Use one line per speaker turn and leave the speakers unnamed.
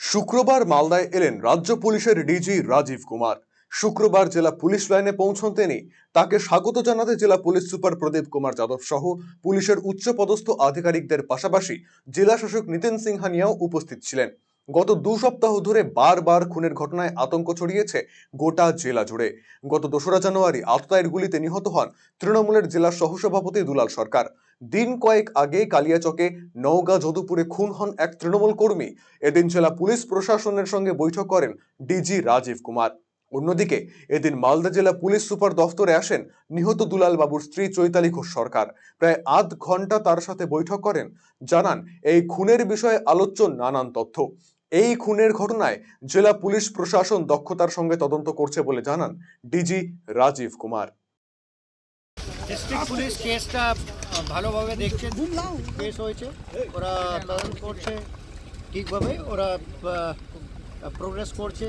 শুক্রবার মালদায় এলেন রাজ্য পুলিশের ডিজি রাজীব কুমার। শুক্রবার জেলা পুলিশ লাইনে পৌঁছন তিনি। তাকে স্বাগত জানাতে জেলা পুলিশ সুপার প্রদীপ কুমার যাদব সহ পুলিশের উচ্চপদস্থ আধিকারিকদের পাশাপাশি জেলা শাসক নিতিন সিংহানিয়াও উপস্থিত ছিলেন। গত দু সপ্তাহ ধরে বারবার খুনের ঘটনায় আতঙ্ক ছড়িয়েছে গোটা জেলা জুড়ে। গত দোসরা জানুয়ারি আততায়ের গুলিতে নিহত হন তৃণমূলের জেলা সহসভাপতি দুলাল সরকার। দিন কয়েক আগে কালিয়াচকে নওগাঁ যদুপুরে খুন হন এক তৃণমূল কর্মী। এদিন জেলা পুলিশ প্রশাসনের সঙ্গে বৈঠক করেন ডিজি রাজীব কুমার। অন্যদিকে এদিন মালদা জেলা পুলিশ সুপার দফতরে আসেন নিহত দুলাল বাবুর স্ত্রী চৈতালি ঘোষ সরকার। প্রায় আধ ঘণ্টা তার সাথে বৈঠক করেন। জানান, এই খুনের বিষয়ে আলোচ্য নানান তথ্য। এই খুনের ঘটনায় জেলা পুলিশ প্রশাসন দক্ষতার সঙ্গে তদন্ত করছে বলে জানান DG Rajiv Kumar.
District police কেসটা ভালোভাবে দেখছে, কেস হয়েছে। ওরা তদন্ত করছে ঠিকভাবে, ওরা প্রোগ্রেস করছে।